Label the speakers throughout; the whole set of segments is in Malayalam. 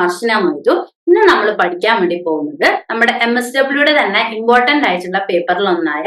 Speaker 1: മർഷന മൊയ്തു ഇന്ന് നമ്മൾ പഠിക്കാൻ വേണ്ടി പോകുന്നത് നമ്മുടെ എം എസ് ഡബ്ല്യൂടെ തന്നെ ഇമ്പോർട്ടന്റ് ആയിട്ടുള്ള പേപ്പറിൽ ഒന്നായ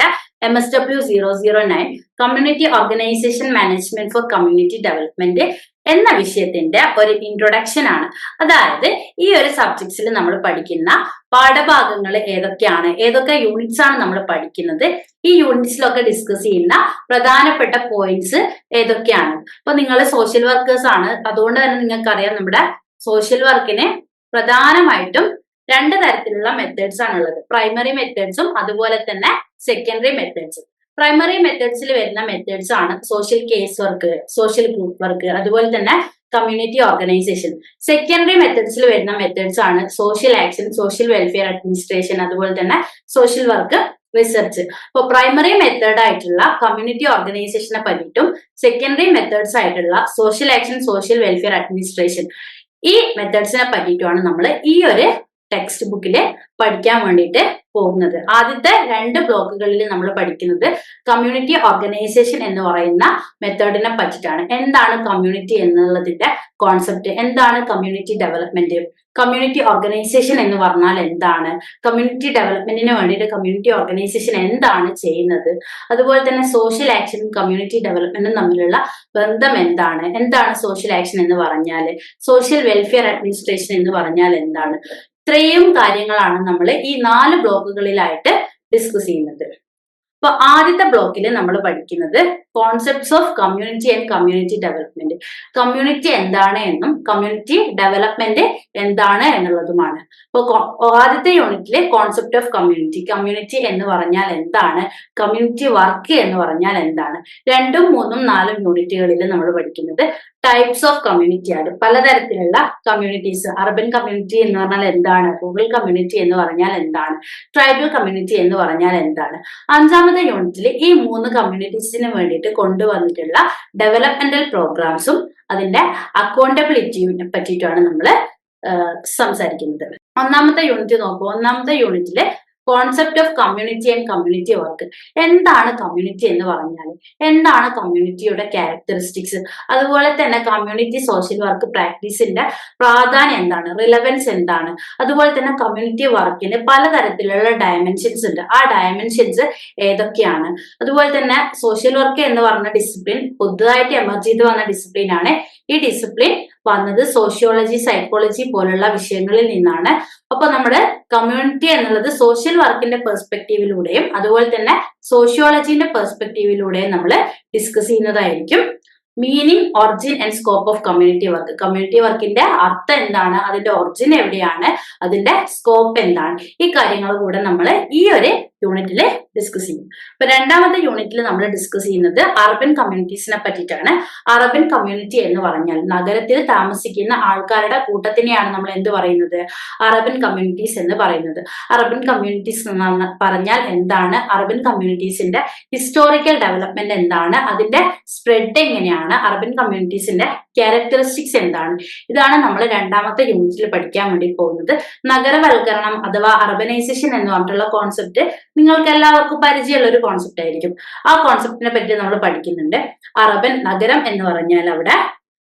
Speaker 1: M S W zero zero nine community organisation management for community development എന്ന വിഷയത്തിന്റെ ഒരു ഇൻട്രൊഡക്ഷൻ ആണ്. അതായത് ഈ ഒരു സബ്ജക്ട്സിൽ നമ്മൾ പഠിക്കുന്ന പാഠഭാഗങ്ങൾ ഏതൊക്കെയാണ് ഏതൊക്കെ യൂണിറ്റ്സ് ആണ് നമ്മൾ പഠിക്കുന്നത് ഈ യൂണിറ്റ്സിലൊക്കെ ഡിസ്കസ് ചെയ്യുന്ന പ്രധാനപ്പെട്ട പോയിന്റ്സ് ഏതൊക്കെയാണ്? ഇപ്പൊ നിങ്ങൾ സോഷ്യൽ വർക്കേഴ്സ് ആണ്. അതുകൊണ്ട് തന്നെ നിങ്ങൾക്കറിയാം നമ്മുടെ സോഷ്യൽ വർക്കിന് പ്രധാനമായിട്ടും രണ്ട് തരത്തിലുള്ള മെത്തേഡ്സ് ആണ് ഉള്ളത്. പ്രൈമറി മെത്തേഡ്സും അതുപോലെ തന്നെ സെക്കൻഡറി മെത്തേഡ്സും പ്രൈമറി മെത്തേഡ്സിൽ വരുന്ന മെത്തേഡ്സ് ആണ് social case work social group work അതുപോലെ തന്നെ കമ്മ്യൂണിറ്റി ഓർഗനൈസേഷൻ സെക്കൻഡറി മെത്തേഡ്സിൽ വരുന്ന മെത്തേഡ്സ് ആണ് social action social welfare administration അതുപോലെ തന്നെ സോഷ്യൽ വർക്ക് റിസർച്ച് അപ്പോൾ പ്രൈമറി മെത്തേഡ് ആയിട്ടുള്ള കമ്മ്യൂണിറ്റി ഓർഗനൈസേഷനെ പറ്റിയിട്ടും സെക്കൻഡറി മെത്തേഡ്സ് ആയിട്ടുള്ള social action social welfare administration ഈ മെത്തേഡ്സിനെ പറ്റിയിട്ടുമാണ് നമ്മൾ ഈ ഒരു ടെക്സ്റ്റ് ബുക്കിൽ പഠിക്കാൻ വേണ്ടിയിട്ട് പോകുന്നത്. ആദ്യത്തെ രണ്ട് ബ്ലോക്കുകളിൽ നമ്മൾ പഠിക്കുന്നത് കമ്മ്യൂണിറ്റി ഓർഗനൈസേഷൻ എന്ന് പറയുന്ന മെത്തേഡിനെ പറ്റിയിട്ടാണ്. എന്താണ് കമ്മ്യൂണിറ്റി എന്നുള്ളതിന്റെ കോൺസെപ്റ്റ് എന്താണ് കമ്മ്യൂണിറ്റി ഡെവലപ്മെന്റ് കമ്മ്യൂണിറ്റി ഓർഗനൈസേഷൻ എന്ന് പറഞ്ഞാൽ എന്താണ്? കമ്മ്യൂണിറ്റി ഡെവലപ്മെന്റിന് വേണ്ടിയിട്ട് കമ്മ്യൂണിറ്റി ഓർഗനൈസേഷൻ എന്താണ് ചെയ്യുന്നത്? അതുപോലെ തന്നെ സോഷ്യൽ ആക്ഷനും കമ്മ്യൂണിറ്റി ഡെവലപ്മെന്റും തമ്മിലുള്ള ബന്ധം എന്താണ്? എന്താണ് സോഷ്യൽ ആക്ഷൻ എന്ന് പറഞ്ഞാൽ? സോഷ്യൽ വെൽഫെയർ അഡ്മിനിസ്ട്രേഷൻ എന്ന് പറഞ്ഞാൽ എന്താണ്? ഇത്രയും കാര്യങ്ങളാണ് നമ്മൾ ഈ നാല് ബ്ലോക്കുകളിലായിട്ട് ഡിസ്കസ് ചെയ്യുന്നത്. അപ്പൊ ആദ്യത്തെ ബ്ലോക്കിൽ നമ്മൾ പഠിക്കുന്നത് concepts of community and community development community എന്താണ് എന്നും കമ്മ്യൂണിറ്റി ഡെവലപ്മെന്റ് എന്താണ് എന്നുള്ളതുമാണ്. അപ്പോൾ ആദ്യത്തെ യൂണിറ്റിലെ കോൺസെപ്റ്റ് ഓഫ് കമ്മ്യൂണിറ്റി കമ്മ്യൂണിറ്റി എന്ന് പറഞ്ഞാൽ എന്താണ്? കമ്മ്യൂണിറ്റി വർക്ക് എന്ന് പറഞ്ഞാൽ എന്താണ്? രണ്ടും മൂന്നും നാലും യൂണിറ്റുകളിൽ നമ്മൾ പഠിക്കുന്നത് ടൈപ്സ് ഓഫ് കമ്മ്യൂണിറ്റി ആണ്. പലതരത്തിലുള്ള കമ്മ്യൂണിറ്റീസ് അർബൻ കമ്മ്യൂണിറ്റി എന്ന് പറഞ്ഞാൽ എന്താണ്? റൂറൽ കമ്മ്യൂണിറ്റി എന്ന് പറഞ്ഞാൽ എന്താണ്? ട്രൈബൽ കമ്മ്യൂണിറ്റി എന്ന് പറഞ്ഞാൽ എന്താണ്? അഞ്ചാമത്തെ യൂണിറ്റിൽ ഈ മൂന്ന് കമ്മ്യൂണിറ്റീസിന് വേണ്ടിയിട്ട് കൊണ്ടുവന്നിട്ടുള്ള ഡെവലപ്മെന്റൽ പ്രോഗ്രാംസും അതിന്റെ അക്കൗണ്ടബിലിറ്റിയും പറ്റിയിട്ടാണ് നമ്മൾ സംസാരിക്കുന്നത്. ഒന്നാമത്തെ യൂണിറ്റ് നോക്കൂ. ഒന്നാമത്തെ യൂണിറ്റിൽ concept of community and community work എന്താണ് കമ്മ്യൂണിറ്റി എന്ന് പറഞ്ഞാൽ എന്താണ് കമ്മ്യൂണിറ്റിയുടെ ക്യാരക്ടറിസ്റ്റിക്സ് അതുപോലെ തന്നെ കമ്മ്യൂണിറ്റി സോഷ്യൽ വർക്ക് പ്രാക്ടീസിന്റെ പ്രാധാന്യം എന്താണ്? റിലവൻസ് എന്താണ്? അതുപോലെ തന്നെ കമ്മ്യൂണിറ്റി വർക്കിന് പലതരത്തിലുള്ള ഡയമെൻഷൻസ് ഉണ്ട്. ആ ഡയമെൻഷൻസ് ഏതൊക്കെയാണ്? അതുപോലെ തന്നെ സോഷ്യൽ വർക്ക് എന്ന് പറഞ്ഞ ഡിസിപ്ലിൻ പുതുതായിട്ട് എമർജ് ചെയ്ത് വന്ന ഡിസിപ്ലിൻ ആണ്. ഈ ഡിസിപ്ലിൻ വന്നത് സോഷ്യോളജി സൈക്കോളജി പോലുള്ള വിഷയങ്ങളിൽ നിന്നാണ്. അപ്പൊ നമ്മുടെ കമ്മ്യൂണിറ്റി എന്നുള്ളത് സോഷ്യൽ വർക്കിന്റെ പെർസ്പെക്റ്റീവിലൂടെയും അതുപോലെ തന്നെ സോഷ്യോളജിന്റെ പെർസ്പെക്റ്റീവിലൂടെയും നമ്മൾ ഡിസ്കസ് ചെയ്യുന്നതായിരിക്കും. Meaning origin and scope of community work community വർക്കിന്റെ അർത്ഥം എന്താണ്? അതിന്റെ ഒറിജിൻ എവിടെയാണ്? അതിന്റെ സ്കോപ്പ് എന്താണ്? ഈ കാര്യങ്ങൾ കൂടെ നമ്മൾ ഈ ഒരു യൂണിറ്റിൽ ഡിസ്കസ് ചെയ്യും. അപ്പൊ രണ്ടാമത്തെ യൂണിറ്റിൽ നമ്മൾ ഡിസ്കസ് ചെയ്യുന്നത് അർബൻ കമ്മ്യൂണിറ്റീസിനെ പറ്റിയിട്ടാണ്. അർബൻ കമ്മ്യൂണിറ്റി എന്ന് പറഞ്ഞാൽ നഗരത്തിൽ താമസിക്കുന്ന ആൾക്കാരുടെ കൂട്ടത്തിനെയാണ് നമ്മൾ എന്ത് പറയുന്നത്? അറബൻ കമ്മ്യൂണിറ്റീസ് എന്ന് പറയുന്നത്. അറബൻ കമ്മ്യൂണിറ്റീസ് എന്ന് പറഞ്ഞാൽ എന്താണ്? അറബൻ കമ്മ്യൂണിറ്റീസിന്റെ ഹിസ്റ്റോറിക്കൽ ഡെവലപ്മെന്റ് എന്താണ്? അതിന്റെ സ്പ്രെഡ് എങ്ങനെയാണ്? അറബൻ കമ്മ്യൂണിറ്റീസിന്റെ ക്യാരക്ടറിസ്റ്റിക്സ് എന്താണ്? ഇതാണ് നമ്മൾ രണ്ടാമത്തെ യൂണിറ്റിൽ പഠിക്കാൻ വേണ്ടി പോകുന്നത്. നഗരവൽക്കരണം അഥവാ അർബനൈസേഷൻ എന്ന് പറഞ്ഞിട്ടുള്ള കോൺസെപ്റ്റ് നിങ്ങൾക്ക് എല്ലാവർക്കും പരിചയമുള്ള ഒരു കോൺസെപ്റ്റ് ആയിരിക്കും. ആ കോൺസെപ്റ്റിനെ പറ്റി നമ്മൾ പഠിക്കുന്നുണ്ട്. അറബൻ നഗരം എന്ന് പറഞ്ഞാൽ അവിടെ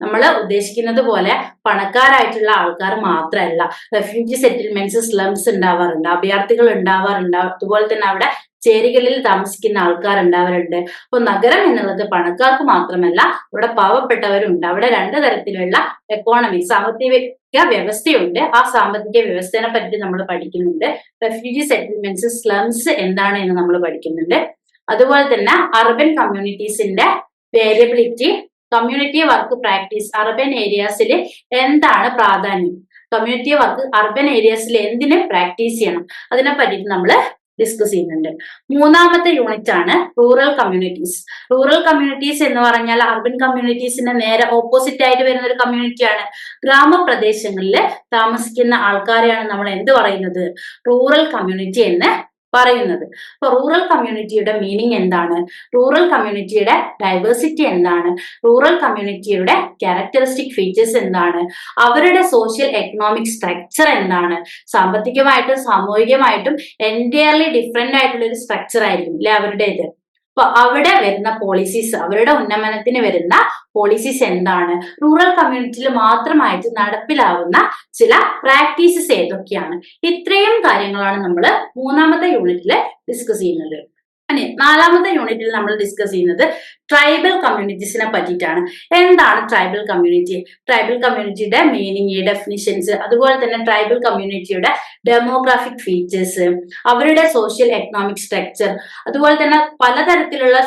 Speaker 1: നമ്മൾ ഉദ്ദേശിക്കുന്നത് പോലെ പണക്കാരായിട്ടുള്ള ആൾക്കാർ മാത്രമല്ല. റെഫ്യൂജി സെറ്റിൽമെന്റ്സ് സ്ലംസ് ഉണ്ടാവാറുണ്ട് അഭയാർത്ഥികൾ ഉണ്ടാവാറുണ്ട്. അതുപോലെ തന്നെ അവിടെ ചേരികളിൽ താമസിക്കുന്ന ആൾക്കാർ ഉണ്ടാവാറുണ്ട് അപ്പൊ നഗരം എന്നുള്ളത് പണക്കാർക്ക് മാത്രമല്ല ഇവിടെ പാവപ്പെട്ടവരുണ്ട്. അവിടെ രണ്ട് തരത്തിലുള്ള എക്കോണമി സാമ്പത്തിക വ്യവസ്ഥയുണ്ട്. ആ സാമ്പത്തിക വ്യവസ്ഥയെ പറ്റി നമ്മൾ പഠിക്കുന്നുണ്ട്. റെഫ്യൂജി സെറ്റിൽമെന്റ്സ് സ്ലംസ് എന്താണ് എന്ന് നമ്മൾ പഠിക്കുന്നുണ്ട്. അതുപോലെ തന്നെ urban കമ്മ്യൂണിറ്റീസിന്റെ variability community work practice urban ഏരിയാസിൽ എന്താണ് പ്രാധാന്യം? കമ്മ്യൂണിറ്റി വർക്ക് അർബൻ ഏരിയാസിൽ എന്തിനെ പ്രാക്ടീസ് ചെയ്യണം? അതിനെ പറ്റിയിട്ട് നമ്മൾ ഡിസ്കസ് ചെയ്യുന്നുണ്ട്. മൂന്നാമത്തെ യൂണിറ്റ് ആണ് റൂറൽ കമ്മ്യൂണിറ്റീസ് റൂറൽ കമ്മ്യൂണിറ്റീസ് എന്ന് പറഞ്ഞാൽ അർബൻ കമ്മ്യൂണിറ്റീസിന്റെ നേരെ ഓപ്പോസിറ്റ് ആയിട്ട് വരുന്ന ഒരു കമ്മ്യൂണിറ്റിയാണ് ഗ്രാമപ്രദേശങ്ങളിൽ താമസിക്കുന്ന ആൾക്കാരെയാണ് നമ്മൾ എന്ത് പറയുന്നത്? റൂറൽ കമ്മ്യൂണിറ്റി എന്ന് പറയുന്നത്. അപ്പൊ റൂറൽ കമ്മ്യൂണിറ്റിയുടെ മീനിങ് എന്താണ്? റൂറൽ കമ്മ്യൂണിറ്റിയുടെ ഡൈവേഴ്സിറ്റി എന്താണ്? റൂറൽ കമ്മ്യൂണിറ്റിയുടെ ക്യാരക്ടറിസ്റ്റിക് ഫീച്ചേഴ്സ് എന്താണ്? അവരുടെ സോഷ്യൽ എക്കണോമിക് സ്ട്രക്ചർ എന്താണ്? സാമ്പത്തികമായിട്ടും സാമൂഹികമായിട്ടും എന്റയർലി ഡിഫറെന്റ് ആയിട്ടുള്ള ഒരു സ്ട്രക്ചർ ആയിരിക്കും അല്ലെ അവരുടേത്? അപ്പൊ അവിടെ വരുന്ന പോളിസീസ് അവരുടെ ഉന്നമനത്തിന് വരുന്ന പോളിസീസ് എന്താണ്? റൂറൽ കമ്മ്യൂണിറ്റിയിൽ മാത്രമായിട്ട് നടപ്പിലാവുന്ന ചില പ്രാക്ടീസസ് ഏതൊക്കെയാണ്? ഇത്രയും കാര്യങ്ങളാണ് നമ്മൾ മൂന്നാമത്തെ യൂണിറ്റിൽ ഡിസ്കസ് ചെയ്യുന്നത്. അല്ലെ നാലാമത്തെ യൂണിറ്റിൽ നമ്മൾ ഡിസ്കസ് ചെയ്യുന്നത് ട്രൈബൽ കമ്മ്യൂണിറ്റീസിനെ പറ്റിയിട്ടാണ്. എന്താണ് ട്രൈബൽ കമ്മ്യൂണിറ്റി ട്രൈബൽ കമ്മ്യൂണിറ്റിയുടെ മീനിങ് ഡെഫിനിഷൻസ് അതുപോലെ തന്നെ ട്രൈബൽ കമ്മ്യൂണിറ്റിയുടെ ഡെമോഗ്രാഫിക് ഫീച്ചേഴ്സ് അവരുടെ സോഷ്യൽ എക്കണോമിക് സ്ട്രക്ചർ അതുപോലെ തന്നെ പലതരത്തിലുള്ള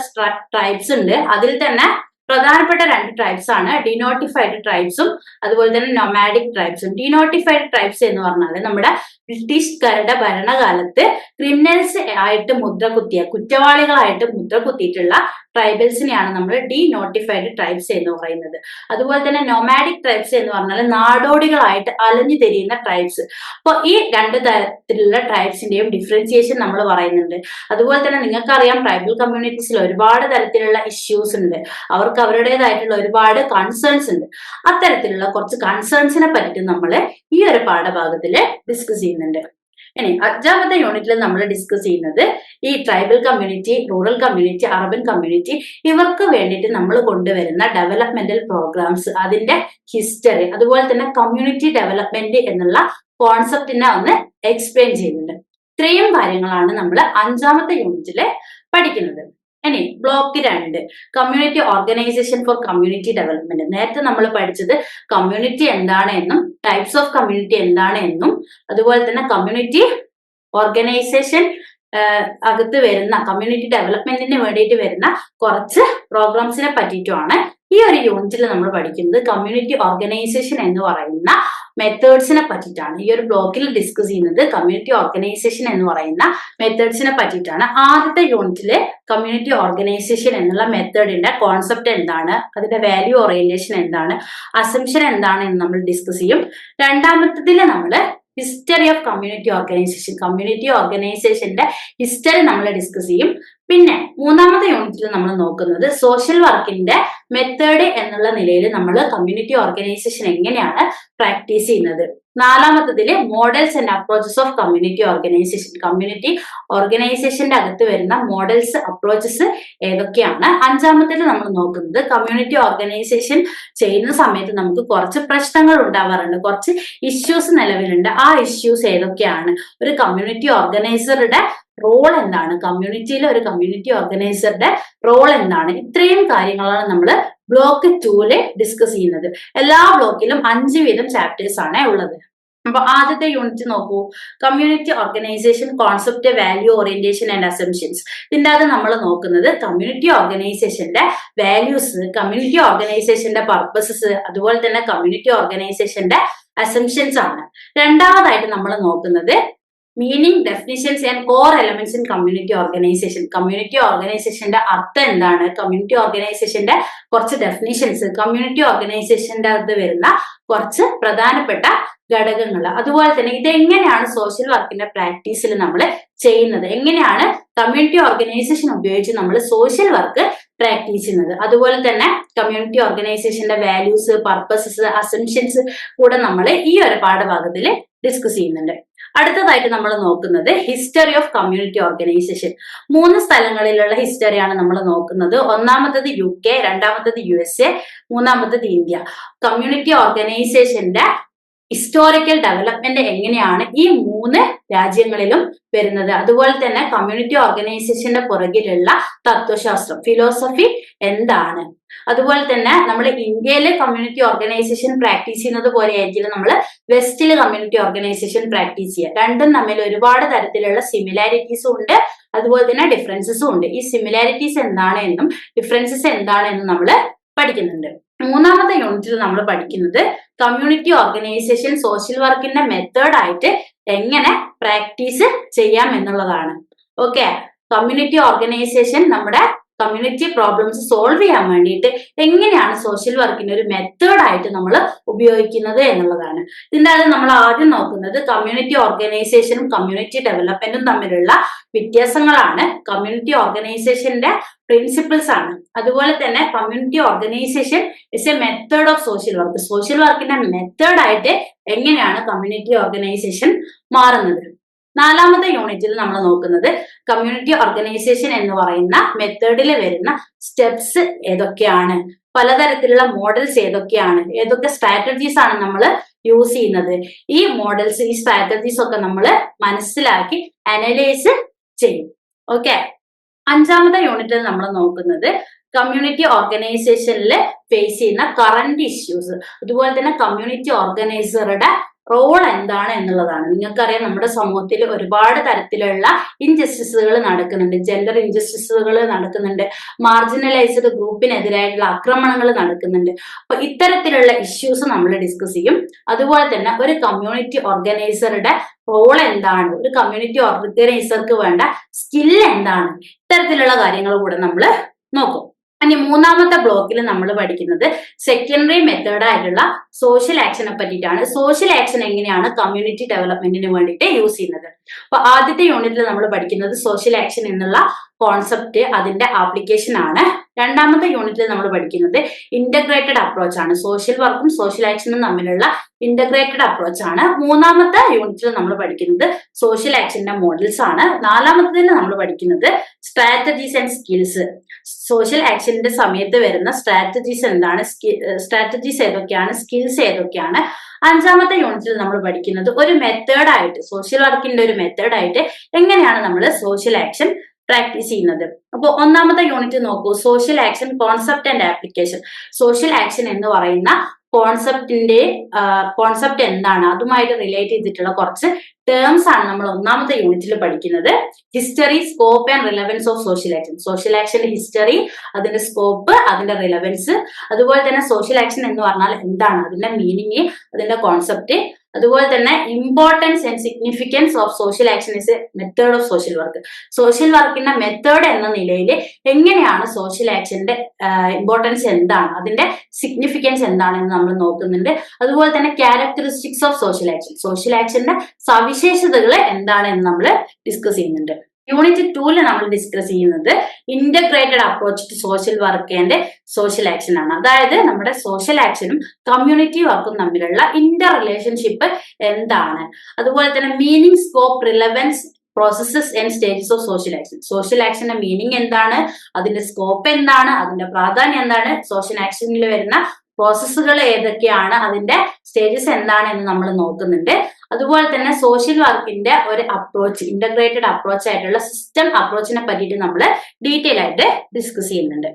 Speaker 1: ട്രൈബ്സ് ഉണ്ട്. അതിൽ തന്നെ പ്രധാനപ്പെട്ട രണ്ട് ട്രൈബ്സ് ആണ്. ഡിനോട്ടിഫൈഡ് ട്രൈബ്സും അതുപോലെ തന്നെ നൊമാഡിക് ട്രൈബ്സും ഡിനോട്ടിഫൈഡ് ട്രൈബ്സ് എന്ന് പറഞ്ഞാൽ നമ്മുടെ ബ്രിട്ടീഷുകാരുടെ ഭരണകാലത്ത് ക്രിമിനൽസ് ആയിട്ട് മുദ്ര കുത്തിയ കുറ്റവാളികളായിട്ട് മുദ്ര കുത്തിയിട്ടുള്ള ട്രൈബൽസിനെയാണ് നമ്മൾ ഡി നോട്ടിഫൈഡ് ട്രൈബ്സ് എന്ന് പറയുന്നത്. അതുപോലെ തന്നെ നൊമാഡിക് ട്രൈബ്സ് എന്ന് പറഞ്ഞാൽ നാടോടികളായിട്ട് അലഞ്ഞു തിരിയുന്ന ട്രൈബ്സ് അപ്പോൾ ഈ രണ്ട് തരത്തിലുള്ള ട്രൈബ്സിന്റെയും ഡിഫറൻസിയേഷൻ നമ്മൾ പറയുന്നുണ്ട്. അതുപോലെ തന്നെ നിങ്ങൾക്കറിയാം ട്രൈബൽ കമ്മ്യൂണിറ്റീസിൽ ഒരുപാട് തരത്തിലുള്ള ഇഷ്യൂസ് ഉണ്ട്. അവർക്ക് അവരുടേതായിട്ടുള്ള ഒരുപാട് കൺസേൺസ് ഉണ്ട്. അത്തരത്തിലുള്ള കുറച്ച് കൺസേൺസിനെ പറ്റി നമ്മൾ ഈ ഒരു പാഠഭാഗത്തിൽ ഡിസ്കസ് ചെയ്യുന്നുണ്ട്. ഇനി അഞ്ചാമത്തെ യൂണിറ്റിൽ നമ്മൾ ഡിസ്കസ് ചെയ്യുന്നത് ഈ tribal community rural community urban community ഇവർക്ക് വേണ്ടിയിട്ട് നമ്മൾ കൊണ്ടുവരുന്ന ഡെവലപ്മെന്റൽ പ്രോഗ്രാംസ് അതിന്റെ ഹിസ്റ്ററി അതുപോലെ തന്നെ കമ്മ്യൂണിറ്റി ഡെവലപ്മെന്റ് എന്നുള്ള കോൺസെപ്റ്റിനെ ഒന്ന് എക്സ്പ്ലെയിൻ ചെയ്യുന്നുണ്ട്. ഇത്രയും കാര്യങ്ങളാണ് നമ്മൾ അഞ്ചാമത്തെ യൂണിറ്റിൽ പഠിക്കുന്നത്. ഇനി ബ്ലോക്ക് രണ്ട് community organisation for community development നേരത്തെ നമ്മൾ പഠിച്ചത് കമ്മ്യൂണിറ്റി എന്താണ് എന്നും ടൈപ്സ് ഓഫ് കമ്മ്യൂണിറ്റി എന്താണ് എന്നും അതുപോലെ തന്നെ കമ്മ്യൂണിറ്റി ഓർഗനൈസേഷൻ അകത്ത് വരുന്ന കമ്മ്യൂണിറ്റി ഡെവലപ്മെന്റിന് വേണ്ടിയിട്ട് വരുന്ന കുറച്ച് പ്രോഗ്രാംസിനെ പറ്റിയിട്ടുമാണ് ഈ ഒരു യൂണിറ്റിൽ നമ്മൾ പഠിക്കുന്നത് കമ്മ്യൂണിറ്റി ഓർഗനൈസേഷൻ എന്ന് പറയുന്ന മെത്തേഡ്സിനെ പറ്റിയിട്ടാണ്. ഈ ഒരു ബ്ലോക്കിൽ ഡിസ്കസ് ചെയ്യുന്നത് കമ്മ്യൂണിറ്റി ഓർഗനൈസേഷൻ എന്ന് പറയുന്ന മെത്തേഡ്സിനെ പറ്റിയിട്ടാണ്. ആദ്യത്തെ യൂണിറ്റിലെ കമ്മ്യൂണിറ്റി ഓർഗനൈസേഷൻ എന്നുള്ള മെത്തേഡിന്റെ കോൺസെപ്റ്റ് എന്താണ്? അതിന്റെ വാല്യൂ ഓറിയന്റേഷൻ എന്താണ്? അസംഷൻ എന്താണ് എന്ന് നമ്മൾ ഡിസ്കസ് ചെയ്യും. രണ്ടാമത്തതിൽ നമ്മൾ history of community organisation community ഓർഗനൈസേഷന്റെ ഹിസ്റ്ററി നമ്മൾ ഡിസ്കസ് ചെയ്യും. പിന്നെ മൂന്നാമത്തെ യൂണിറ്റിൽ നമ്മൾ നോക്കുന്നത് സോഷ്യൽ വർക്കിന്റെ മെത്തേഡ് എന്നുള്ള നിലയിൽ നമ്മൾ കമ്മ്യൂണിറ്റി ഓർഗനൈസേഷൻ എങ്ങനെയാണ് പ്രാക്ടീസ് ചെയ്യുന്നത്. നാലാമത്തതിൽ models and approaches of community organisation community ഓർഗനൈസേഷന്റെ അകത്ത് വരുന്ന മോഡൽസ് അപ്രോച്ചസ് ഏതൊക്കെയാണ്? അഞ്ചാമത്തിൽ നമ്മൾ നോക്കുന്നത് കമ്മ്യൂണിറ്റി ഓർഗനൈസേഷൻ ചെയ്യുന്ന സമയത്ത് നമുക്ക് കുറച്ച് പ്രശ്നങ്ങൾ ഉണ്ടാവാറുണ്ട്. കുറച്ച് ഇഷ്യൂസ് നിലവിലുണ്ട്. ആ ഇഷ്യൂസ് ഏതൊക്കെയാണ്? ഒരു കമ്മ്യൂണിറ്റി ഓർഗനൈസറുടെ റോൾ എന്താണ്? കമ്മ്യൂണിറ്റിയിലെ ഒരു കമ്മ്യൂണിറ്റി ഓർഗനൈസറുടെ റോൾ എന്താണ്? ഇത്രയും കാര്യങ്ങളാണ് നമ്മൾ ബ്ലോക്ക് ടൂൽ ഡിസ്കസ് ചെയ്യുന്നത്. എല്ലാ ബ്ലോക്കിലും അഞ്ച് വീതം ചാപ്റ്റേഴ്സ് ആണ് ഉള്ളത്. അപ്പൊ ആദ്യത്തെ യൂണിറ്റ് നോക്കൂ. Community organisation concept value orientation and assumptions ഇതിന്റെ അത് നമ്മൾ നോക്കുന്നത് കമ്മ്യൂണിറ്റി ഓർഗനൈസേഷന്റെ വാല്യൂസ് കമ്മ്യൂണിറ്റി ഓർഗനൈസേഷന്റെ പർപ്പസസ് അതുപോലെ തന്നെ കമ്മ്യൂണിറ്റി ഓർഗനൈസേഷന്റെ അസംഷൻസ് ആണ്. രണ്ടാമതായിട്ട് നമ്മൾ നോക്കുന്നത് meaning definitions and core elements in community organisation community ഓർഗനൈസേഷന്റെ അർത്ഥം എന്താണ്? കമ്മ്യൂണിറ്റി ഓർഗനൈസേഷന്റെ കുറച്ച് ഡെഫിനിഷൻസ് കമ്മ്യൂണിറ്റി ഓർഗനൈസേഷന്റെ അത് വരുന്ന കുറച്ച് പ്രധാനപ്പെട്ട ഘടകങ്ങൾ. അതുപോലെ തന്നെ ഇതെങ്ങനെയാണ് സോഷ്യൽ വർക്കിന്റെ പ്രാക്ടീസിൽ നമ്മൾ ചെയ്യുന്നത്? എങ്ങനെയാണ് കമ്മ്യൂണിറ്റി ഓർഗനൈസേഷൻ ഉപയോഗിച്ച് നമ്മൾ സോഷ്യൽ വർക്ക് പ്രാക്ടീസ് ചെയ്യുന്നത്? അതുപോലെ തന്നെ കമ്മ്യൂണിറ്റി ഓർഗനൈസേഷന്റെ വാല്യൂസ് പർപ്പസസ് അസംഷൻസ് കൂടെ നമ്മൾ ഈ ഒരു പാഠഭാഗത്തിൽ ഡിസ്കസ് ചെയ്യുന്നുണ്ട്. അടുത്തതായിട്ട് നമ്മൾ നോക്കുന്നത് ഹിസ്റ്ററി ഓഫ് കമ്മ്യൂണിറ്റി ഓർഗനൈസേഷൻ മൂന്ന് സ്ഥലങ്ങളിലുള്ള ഹിസ്റ്ററിയാണ് നമ്മൾ നോക്കുന്നത്. ഒന്നാമത്തത് യു കെ രണ്ടാമത്തത് യു എസ് എ മൂന്നാമത്തത് ഇന്ത്യ. കമ്മ്യൂണിറ്റി ഓർഗനൈസേഷന്റെ ഹിസ്റ്റോറിക്കൽ ഡെവലപ്മെന്റ് എങ്ങനെയാണ് ഈ മൂന്ന് രാജ്യങ്ങളിലും വരുന്നത്? അതുപോലെ തന്നെ കമ്മ്യൂണിറ്റി ഓർഗനൈസേഷന്റെ പുറകിലുള്ള തത്വശാസ്ത്രം ഫിലോസഫി എന്താണ്? അതുപോലെ തന്നെ നമ്മൾ ഇന്ത്യയിലെ കമ്മ്യൂണിറ്റി ഓർഗനൈസേഷൻ പ്രാക്ടീസ് ചെയ്യുന്നത് പോലെ ആയിരിക്കില്ല നമ്മൾ വെസ്റ്റിലെ കമ്മ്യൂണിറ്റി ഓർഗനൈസേഷൻ പ്രാക്ടീസ് ചെയ്യുക. രണ്ടും തമ്മിൽ ഒരുപാട് തരത്തിലുള്ള സിമിലാരിറ്റീസും ഉണ്ട്. അതുപോലെ തന്നെ ഡിഫറൻസസും ഉണ്ട്. ഈ സിമിലാരിറ്റീസ് എന്താണ് എന്നും ഡിഫറൻസസ് എന്താണ് എന്നും നമ്മൾ പഠിക്കുന്നുണ്ട്. മൂന്നാമത്തെ യൂണിറ്റിൽ നമ്മൾ പഠിക്കുന്നത് കമ്മ്യൂണിറ്റി ഓർഗനൈസേഷൻ സോഷ്യൽ വർക്കിന്റെ മെത്തേഡ് ആയിട്ട് എങ്ങനെ പ്രാക്ടീസ് ചെയ്യാം എന്നുള്ളതാണ്. ഓക്കെ കമ്മ്യൂണിറ്റി ഓർഗനൈസേഷൻ നമ്മുടെ കമ്മ്യൂണിറ്റി പ്രോബ്ലംസ് സോൾവ് ചെയ്യാൻ വേണ്ടിയിട്ട് എങ്ങനെയാണ് സോഷ്യൽ വർക്കിന്റെ ഒരു മെത്തേഡായിട്ട് നമ്മൾ ഉപയോഗിക്കുന്നത് എന്നുള്ളതാണ്. ഇതിന്റെ അത് നമ്മൾ ആദ്യം നോക്കുന്നത് കമ്മ്യൂണിറ്റി ഓർഗനൈസേഷനും കമ്മ്യൂണിറ്റി ഡെവലപ്മെന്റും തമ്മിലുള്ള വ്യത്യാസങ്ങളാണ്. കമ്മ്യൂണിറ്റി ഓർഗനൈസേഷന്റെ പ്രിൻസിപ്പിൾസ് ആണ്. അതുപോലെ തന്നെ community organisation is a method of social work social വർക്കിന്റെ മെത്തേഡായിട്ട് എങ്ങനെയാണ് കമ്മ്യൂണിറ്റി ഓർഗനൈസേഷൻ മാറുന്നത്? നാലാമത്തെ യൂണിറ്റിൽ നമ്മൾ നോക്കുന്നത് കമ്മ്യൂണിറ്റി ഓർഗനൈസേഷൻ എന്ന് പറയുന്ന മെത്തേഡിൽ വരുന്ന സ്റ്റെപ്സ് ഏതൊക്കെയാണ്? പലതരത്തിലുള്ള മോഡൽസ് ഏതൊക്കെയാണ്? ഏതൊക്കെ സ്ട്രാറ്റജീസ് ആണ് നമ്മൾ യൂസ് ചെയ്യുന്നത്? ഈ മോഡൽസ് ഈ സ്ട്രാറ്റജീസ് ഒക്കെ നമ്മൾ മനസ്സിലാക്കി അനലൈസ് ചെയ്യും. ഓക്കെ അഞ്ചാമത്തെ യൂണിറ്റിൽ നമ്മൾ നോക്കുന്നത് കമ്മ്യൂണിറ്റി ഓർഗനൈസേഷനിൽ ഫേസ് ചെയ്യുന്ന കറണ്ട് ഇഷ്യൂസ് അതുപോലെ തന്നെ കമ്മ്യൂണിറ്റി ഓർഗനൈസറുടെ റോൾ എന്താണ് എന്നുള്ളതാണ്. നിങ്ങൾക്കറിയാം നമ്മുടെ സമൂഹത്തിൽ ഒരുപാട് തരത്തിലുള്ള ഇൻജസ്റ്റിസുകൾ നടക്കുന്നുണ്ട്. ജെൻഡർ ഇൻജസ്റ്റിസുകൾ നടക്കുന്നുണ്ട്. മാർജിനലൈസ്ഡ് ഗ്രൂപ്പിനെതിരായിട്ടുള്ള ആക്രമണങ്ങൾ നടക്കുന്നുണ്ട്. അപ്പൊ ഇത്തരത്തിലുള്ള ഇഷ്യൂസ് നമ്മൾ ഡിസ്കസ് ചെയ്യും. അതുപോലെ തന്നെ ഒരു കമ്മ്യൂണിറ്റി ഓർഗനൈസറുടെ റോൾ എന്താണ്? ഒരു കമ്മ്യൂണിറ്റി ഓർഗനൈസർക്ക് വേണ്ട സ്കിൽ എന്താണ്? ഇത്തരത്തിലുള്ള കാര്യങ്ങൾ കൂടെ നമ്മൾ നോക്കും. ഇനി മൂന്നാമത്തെ ബ്ലോക്കിൽ നമ്മൾ പഠിക്കുന്നത് സെക്കൻഡറി മെത്തേഡ് ആയിട്ടുള്ള സോഷ്യൽ ആക്ഷനെ പറ്റിയിട്ടാണ്. സോഷ്യൽ ആക്ഷൻ എങ്ങനെയാണ് കമ്മ്യൂണിറ്റി ഡെവലപ്മെന്റിന് വേണ്ടിയിട്ട് യൂസ് ചെയ്യുന്നത്? അപ്പൊ ആദ്യത്തെ യൂണിറ്റിൽ നമ്മൾ പഠിക്കുന്നത് സോഷ്യൽ ആക്ഷൻ എന്നുള്ള കോൺസെപ്റ്റ് അതിന്റെ ആപ്ലിക്കേഷൻ ആണ്. രണ്ടാമത്തെ യൂണിറ്റിൽ നമ്മൾ പഠിക്കുന്നത് ഇന്റഗ്രേറ്റഡ് അപ്രോച്ച് ആണ്. സോഷ്യൽ വർക്കും സോഷ്യൽ ആക്ഷനും തമ്മിലുള്ള ഇന്റഗ്രേറ്റഡ് അപ്രോച്ച് ആണ്. മൂന്നാമത്തെ യൂണിറ്റിൽ നമ്മൾ പഠിക്കുന്നത് സോഷ്യൽ ആക്ഷന്റെ മോഡൽസ് ആണ്. നാലാമത്തേതിൽ നമ്മൾ പഠിക്കുന്നത് സ്ട്രാറ്റജീസ് ആൻഡ് സ്കിൽസ് സോഷ്യൽ ആക്ഷന്റെ സമയത്ത് വരുന്ന സ്ട്രാറ്റജീസ് എന്താണ്? സ്ട്രാറ്റജീസ് ഏതൊക്കെയാണ്? സ്കിൽസ് ഏതൊക്കെയാണ്? അഞ്ചാമത്തെ യൂണിറ്റിൽ നമ്മൾ പഠിക്കുന്നത് ഒരു മെത്തേഡായിട്ട് സോഷ്യൽ വർക്കിന്റെ ഒരു മെത്തേഡായിട്ട് എങ്ങനെയാണ് നമ്മൾ സോഷ്യൽ ആക്ഷൻ പ്രാക്ടീസ് ചെയ്യുന്നത്. അപ്പോൾ ഒന്നാമത്തെ യൂണിറ്റ് നോക്കൂ. Social action concept and application social action എന്ന് പറയുന്ന കോൺസെപ്റ്റിന്റെ കോൺസെപ്റ്റ് എന്താണ്? അതുമായിട്ട് റിലേറ്റ് ചെയ്തിട്ടുള്ള കുറച്ച് ടേംസ് ആണ് നമ്മൾ ഒന്നാമത്തെ യൂണിറ്റിൽ പഠിക്കുന്നത്. History scope and relevance of social action social ആക്ഷന്റെ history അതിന്റെ സ്കോപ്പ് അതിന്റെ റിലവൻസ് അതുപോലെ തന്നെ സോഷ്യൽ ആക്ഷൻ എന്ന് പറഞ്ഞാൽ എന്താണ്? അതിന്റെ മീനിങ് അതിന്റെ കോൺസെപ്റ്റ് അതുപോലെ തന്നെ importance and significance of social action is method of social work social വർക്കിന്റെ മെത്തേഡ് എന്ന നിലയിൽ എങ്ങനെയാണ് സോഷ്യൽ ആക്ഷന്റെ ഇമ്പോർട്ടൻസ് എന്താണ്? അതിന്റെ സിഗ്നിഫിക്കൻസ് എന്താണെന്ന് നമ്മൾ നോക്കുന്നുണ്ട്. അതുപോലെ തന്നെ characteristics of social action social ആക്ഷന്റെ സവിശേഷതകൾ എന്താണ് എന്ന് നമ്മൾ ഡിസ്കസ് ചെയ്യുന്നുണ്ട്. യൂണിറ്റ് ടൂൽ നമ്മൾ ഡിസ്കസ് ചെയ്യുന്നത് integrated approach to social work and social action ആണ്. അതായത് നമ്മുടെ സോഷ്യൽ ആക്ഷനും കമ്മ്യൂണിറ്റി വർക്കും തമ്മിലുള്ള ഇന്റർ റിലേഷൻഷിപ്പ് എന്താണ്? അതുപോലെ തന്നെ meaning scope relevance processes and stages of social action social ആക്ഷന്റെ meaning എന്താണ്? അതിന്റെ സ്കോപ്പ് എന്താണ്? അതിന്റെ പ്രാധാന്യം എന്താണ്? സോഷ്യൽ ആക്ഷനിൽ വരുന്ന പ്രോസസ്സുകൾ ഏതൊക്കെയാണ്? അതിന്റെ സ്റ്റേജസ് എന്താണ് എന്ന് നമ്മൾ നോക്കുന്നുണ്ട്. അതുപോലെ തന്നെ സോഷ്യൽ വർക്കിന്റെ ഒരു അപ്രോച്ച് ഇന്റഗ്രേറ്റഡ് അപ്രോച്ച് ആയിട്ടുള്ള സിസ്റ്റം അപ്രോച്ചിനെ പറ്റിയിട്ട് നമ്മൾ ഡീറ്റെയിൽ ആയിട്ട് ഡിസ്കസ് ചെയ്യുന്നുണ്ട്.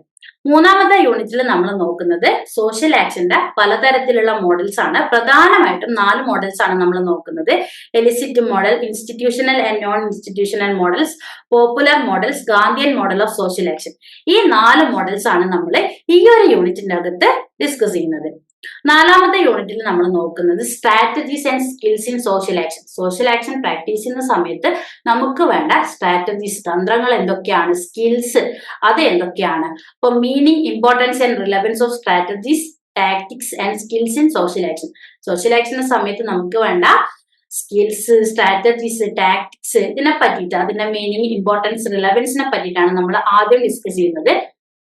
Speaker 1: മൂന്നാമത്തെ യൂണിറ്റിൽ നമ്മൾ നോക്കുന്നത് സോഷ്യൽ ആക്ഷന്റെ പലതരത്തിലുള്ള മോഡൽസ് ആണ്. പ്രധാനമായിട്ടും നാല് മോഡൽസ് ആണ് നമ്മൾ നോക്കുന്നത്. Elitist model institutional and non institutional models popular models Gandhian model of social action ഈ നാല് മോഡൽസ് ആണ് നമ്മൾ ഈ ഒരു യൂണിറ്റിന്റെ അകത്ത് ഡിസ്കസ് ചെയ്യുന്നത്. നാലാമത്തെ യൂണിറ്റിൽ നമ്മൾ നോക്കുന്നത് strategies and skills in social action social action practice ചെയ്യുന്ന സമയത്ത് നമുക്ക് വേണ്ട സ്ട്രാറ്റജീസ് തന്ത്രങ്ങൾ എന്തൊക്കെയാണ് സ്കിൽസ് അത് എന്തൊക്കെയാണ്? അപ്പൊ meaning importance and relevance of strategies tactics and skills in social action social ആക്ഷന്റെ സമയത്ത് നമുക്ക് വേണ്ട സ്കിൽസ് സ്ട്രാറ്റജീസ് ടാക്ടിക്സ് ഇതിനെ പറ്റിയിട്ട് അതിന്റെ മീനിങ് ഇമ്പോർട്ടൻസ് റിലവൻസിനെ പറ്റിയിട്ടാണ് നമ്മൾ ആദ്യം ഡിസ്കസ് ചെയ്യുന്നത്.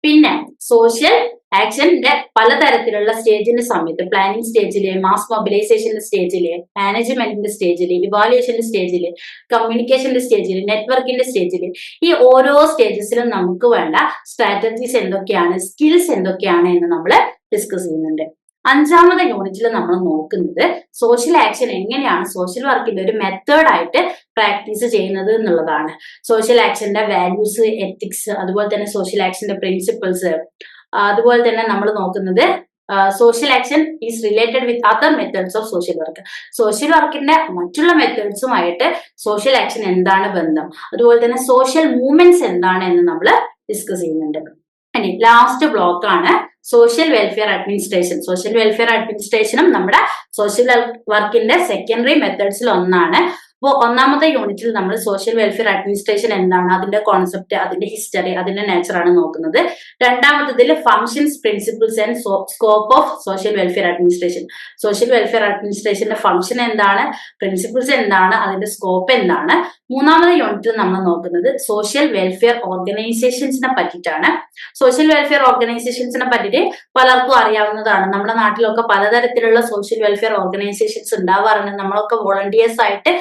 Speaker 1: പിന്നെ സോഷ്യൽ ആക്ഷന്റെ പലതരത്തിലുള്ള സ്റ്റേജിന്റെ സമയത്ത് പ്ലാനിങ് സ്റ്റേജിൽ മാസ് മൊബിലൈസേഷന്റെ സ്റ്റേജിൽ മാനേജ്മെന്റിന്റെ സ്റ്റേജിൽ ഇവാലുവേഷന്റെ സ്റ്റേജിൽ കമ്മ്യൂണിക്കേഷന്റെ സ്റ്റേജിൽ നെറ്റ്വർക്കിന്റെ സ്റ്റേജിൽ ഈ ഓരോ സ്റ്റേജസിലും നമുക്ക് വേണ്ട സ്ട്രാറ്റജീസ് എന്തൊക്കെയാണ് സ്കിൽസ് എന്തൊക്കെയാണ് എന്ന് നമ്മൾ ഡിസ്കസ് ചെയ്യുന്നുണ്ട്. അഞ്ചാമത്തെ യൂണിറ്റിൽ നമ്മൾ നോക്കുന്നത് സോഷ്യൽ ആക്ഷൻ എങ്ങനെയാണ് സോഷ്യൽ വർക്കിന്റെ ഒരു മെത്തേഡായിട്ട് പ്രാക്ടീസ് ചെയ്യുന്നത് എന്നുള്ളതാണ്. സോഷ്യൽ ആക്ഷന്റെ വാല്യൂസ് എത്തിക്സ് അതുപോലെ തന്നെ സോഷ്യൽ ആക്ഷന്റെ പ്രിൻസിപ്പിൾസ് അതുപോലെ തന്നെ നമ്മൾ നോക്കുന്നത് social action is related with other methods of social work social വർക്കിന്റെ മറ്റുള്ള മെത്തേഡ്സുമായിട്ട് സോഷ്യൽ ആക്ഷൻ എന്താണ് ബന്ധം? അതുപോലെ തന്നെ സോഷ്യൽ മൂവ്മെന്റ്സ് എന്താണ് എന്ന് നമ്മൾ ഡിസ്കസ് ചെയ്യുന്നുണ്ട്. ഇനി ലാസ്റ്റ് ബ്ലോക്ക് ആണ് social welfare administration social welfare അഡ്മിനിസ്ട്രേഷനും നമ്മുടെ സോഷ്യൽ വർക്കിന്റെ സെക്കൻഡറി മെത്തേഡ്സിൽ ഒന്നാണ്. അപ്പോൾ ഒന്നാമത്തെ യൂണിറ്റിൽ നമ്മൾ സോഷ്യൽ വെൽഫെയർ അഡ്മിനിസ്ട്രേഷൻ എന്താണ് അതിന്റെ കോൺസെപ്റ്റ് അതിന്റെ ഹിസ്റ്ററി അതിന്റെ നേച്ചർ ആണ് നോക്കുന്നത്. രണ്ടാമത്തതിൽ functions principles and scope of social welfare administration social welfare അഡ്മിനിസ്ട്രേഷന്റെ function എന്താണ് പ്രിൻസിപ്പിൾസ് എന്താണ് അതിന്റെ സ്കോപ്പ് എന്താണ്. മൂന്നാമത്തെ യൂണിറ്റിൽ നമ്മൾ നോക്കുന്നത് സോഷ്യൽ വെൽഫെയർ ഓർഗനൈസേഷൻസിനെ പറ്റിയിട്ടാണ്. സോഷ്യൽ വെൽഫെയർ ഓർഗനൈസേഷൻസിനെ പറ്റിയിട്ട് പലർക്കും അറിയാവുന്നതാണ്. നമ്മുടെ നാട്ടിലൊക്കെ പലതരത്തിലുള്ള സോഷ്യൽ വെൽഫെയർ ഓർഗനൈസേഷൻസ് ഉണ്ടാവാറുണ്ട്. നമ്മളൊക്കെ വോളണ്ടിയേഴ്സ് ആയിട്ട്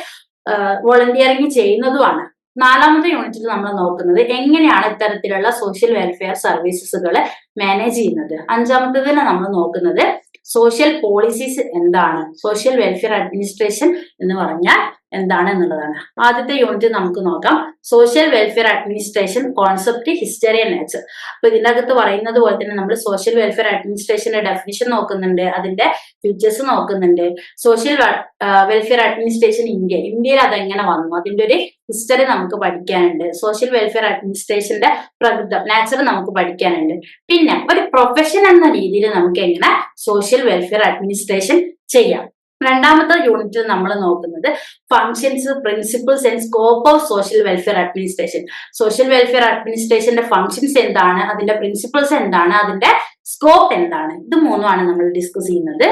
Speaker 1: വോളണ്ടിയറിംഗ് ചെയ്യുന്നതുമാണ്. നാലാമത്തെ യൂണിറ്റിൽ നമ്മൾ നോക്കുന്നത് എങ്ങനെയാണ് ഇത്തരത്തിലുള്ള സോഷ്യൽ വെൽഫെയർ സർവീസസുകൾ മാനേജ് ചെയ്യുന്നത്. അഞ്ചാമത്തേതിന് നമ്മൾ നോക്കുന്നത് സോഷ്യൽ പോളിസീസ് എന്താണ്? സോഷ്യൽ വെൽഫെയർ അഡ്മിനിസ്ട്രേഷൻ എന്ന് പറഞ്ഞാൽ എന്താണ് എന്നുള്ളതാണ്. ആദ്യത്തെ യൂണിറ്റ് നമുക്ക് നോക്കാം. Social welfare administration concept history and nature അപ്പൊ ഇതിന്റെ അകത്ത് പറയുന്നത് പോലെ തന്നെ നമ്മൾ സോഷ്യൽ വെൽഫെയർ അഡ്മിനിസ്ട്രേഷന്റെ ഡെഫിനിഷൻ നോക്കുന്നുണ്ട്. അതിന്റെ ഫീച്ചേഴ്സ് നോക്കുന്നുണ്ട്. Social welfare administration India. ഇന്ത്യയിൽ അതെങ്ങനെ വന്നു? അതിന്റെ ഒരു ഹിസ്റ്ററി നമുക്ക് പഠിക്കാനുണ്ട്. സോഷ്യൽ വെൽഫെയർ അഡ്മിനിസ്ട്രേഷന്റെ പ്രകൃതം നാച്ചർ നമുക്ക് പഠിക്കാനുണ്ട്. പിന്നെ ഒരു പ്രൊഫഷൻ എന്ന രീതിയിൽ നമുക്ക് എങ്ങനെ സോഷ്യൽ വെൽഫെയർ അഡ്മിനിസ്ട്രേഷൻ ചെയ്യാം. രണ്ടാമത്തെ യൂണിറ്റിൽ നമ്മൾ നോക്കുന്നത് functions principles and scope of social welfare administration social welfare അഡ്മിനിസ്ട്രേഷന്റെ functions എന്താണ്? അതിന്റെ പ്രിൻസിപ്പിൾസ് എന്താണ്? അതിന്റെ സ്കോപ്പ് എന്താണ്? ഇത് മൂന്നുമാണ് നമ്മൾ ഡിസ്കസ് ചെയ്യുന്നത്.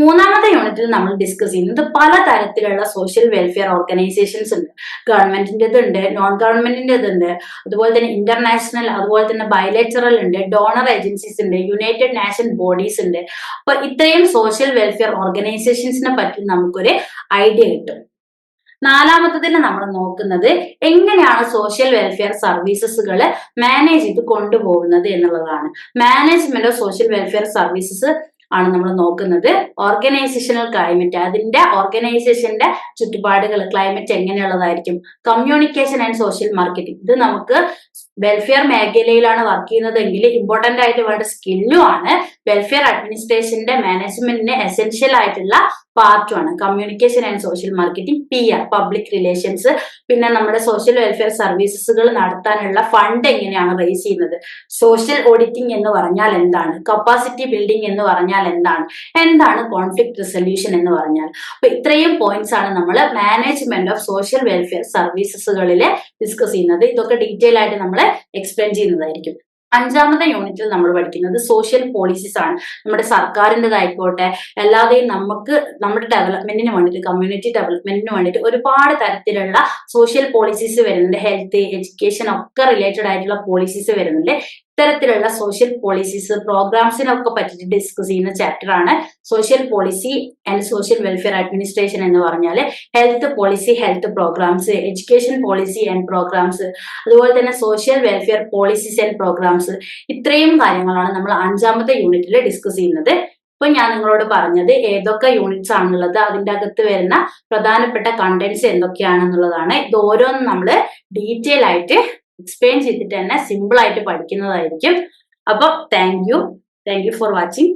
Speaker 1: മൂന്നാമത്തെ യൂണിറ്റിൽ നമ്മൾ ഡിസ്കസ് ചെയ്യുന്നത് പല തരത്തിലുള്ള സോഷ്യൽ വെൽഫെയർ ഓർഗനൈസേഷൻസ് ഉണ്ട്. ഗവൺമെന്റിന്റെതുണ്ട് നോൺ ഗവൺമെന്റിന്റെതുണ്ട് അതുപോലെ തന്നെ ഇന്റർനാഷണൽ അതുപോലെ തന്നെ ബയലേറ്ററൽ ഉണ്ട് ഡോണർ ഏജൻസീസ് ഉണ്ട് യുണൈറ്റഡ് നാഷൻ ബോഡീസ് ഉണ്ട്. അപ്പൊ ഇത്രയും സോഷ്യൽ വെൽഫെയർ ഓർഗനൈസേഷൻസിനെ പറ്റി നമുക്കൊരു ഐഡിയ കിട്ടും. നാലാമത്തതിൽ നമ്മൾ നോക്കുന്നത് എങ്ങനെയാണ് സോഷ്യൽ വെൽഫെയർ സർവീസസുകൾ മാനേജ് ചെയ്ത് കൊണ്ടുപോകുന്നത് എന്നുള്ളതാണ്. Management of social welfare services ആണ് നമ്മൾ നോക്കുന്നത്. ഓർഗനൈസേഷണൽ ക്ലൈമറ്റ് അതിന്റെ ഓർഗനൈസേഷന്റെ ചുറ്റുപാടുകൾ ക്ലൈമറ്റ് എങ്ങനെയുള്ളതായിരിക്കും? കമ്മ്യൂണിക്കേഷൻ ആൻഡ് സോഷ്യൽ മാർക്കറ്റിംഗ് ഇത് നമുക്ക് വെൽഫെയർ മേഖലയിലാണ് വർക്ക് ചെയ്യുന്നതെങ്കിൽ ഇമ്പോർട്ടന്റ് ആയിട്ട് വേണ്ട സ്കില്ലും ആണ്. വെൽഫെയർ അഡ്മിനിസ്ട്രേഷന്റെ മാനേജ്മെന്റിന് എസെൻഷ്യൽ ആയിട്ടുള്ള പാർട്ടുമാണ് communication and social marketing P R public relations പിന്നെ നമ്മുടെ സോഷ്യൽ വെൽഫെയർ സർവീസസുകൾ നടത്താനുള്ള ഫണ്ട് എങ്ങനെയാണ് റേസ് ചെയ്യുന്നത്? സോഷ്യൽ ഓഡിറ്റിംഗ് എന്ന് പറഞ്ഞാൽ എന്താണ്? കപ്പാസിറ്റി ബിൽഡിംഗ് എന്ന് പറഞ്ഞാൽ എന്താണ്? എന്താണ് കോൺഫ്ലിക്ട് റിസൊല്യൂഷൻ എന്ന് പറഞ്ഞാൽ? അപ്പൊ ഇത്രയും പോയിന്റ്സ് ആണ് നമ്മൾ മാനേജ്മെന്റ് ഓഫ് സോഷ്യൽ വെൽഫെയർ സർവീസസുകളിൽ ഡിസ്കസ് ചെയ്യുന്നത്. ഇതൊക്കെ ഡീറ്റെയിൽ ആയിട്ട് നമ്മൾ എക്സ്പ്ലെയിൻ ചെയ്യുന്നതായിരിക്കും. അഞ്ചാമത്തെ യൂണിറ്റിൽ നമ്മൾ പഠിക്കുന്നത് സോഷ്യൽ പോളിസീസ് ആണ്. നമ്മുടെ സർക്കാരിന്റെതായിക്കോട്ടെ അല്ലാതെയും നമുക്ക് നമ്മുടെ ഡെവലപ്മെന്റിന് വേണ്ടിയിട്ട് കമ്മ്യൂണിറ്റി ഡെവലപ്മെന്റിന് വേണ്ടിയിട്ട് ഒരുപാട് തരത്തിലുള്ള സോഷ്യൽ പോളിസീസ് വരുന്നുണ്ട്. ഹെൽത്ത് എഡ്യൂക്കേഷൻ ഒക്കെ റിലേറ്റഡ് ആയിട്ടുള്ള പോളിസീസ് വരുന്നുണ്ട്. ഇത്തരത്തിലുള്ള സോഷ്യൽ പോളിസീസ് പ്രോഗ്രാംസിനൊക്കെ പറ്റിയിട്ട് ഡിസ്കസ് ചെയ്യുന്ന ചാപ്റ്റർ ആണ് social policy and social welfare administration എന്ന് പറഞ്ഞാൽ health policy health programmes education policy and programmes അതുപോലെ തന്നെ social welfare policies and programmes ഇത്രയും കാര്യങ്ങളാണ് നമ്മൾ അഞ്ചാമത്തെ യൂണിറ്റിൽ ഡിസ്കസ് ചെയ്യുന്നത്. ഇപ്പൊ ഞാൻ നിങ്ങളോട് പറഞ്ഞത് ഏതൊക്കെ യൂണിറ്റ്സ് ആണുള്ളത് അതിന്റെ അകത്ത് വരുന്ന പ്രധാനപ്പെട്ട കണ്ടന്റ്സ് എന്തൊക്കെയാണെന്നുള്ളതാണ്. ഇത് ഓരോന്നും നമ്മൾ ഡീറ്റെയിൽ ആയിട്ട് എക്സ്പ്ലെയിൻ ചെയ്തിട്ട് തന്നെ സിമ്പിൾ ആയിട്ട് പഠിക്കുന്നതായിരിക്കും. അപ്പൊ thank you thank you for watching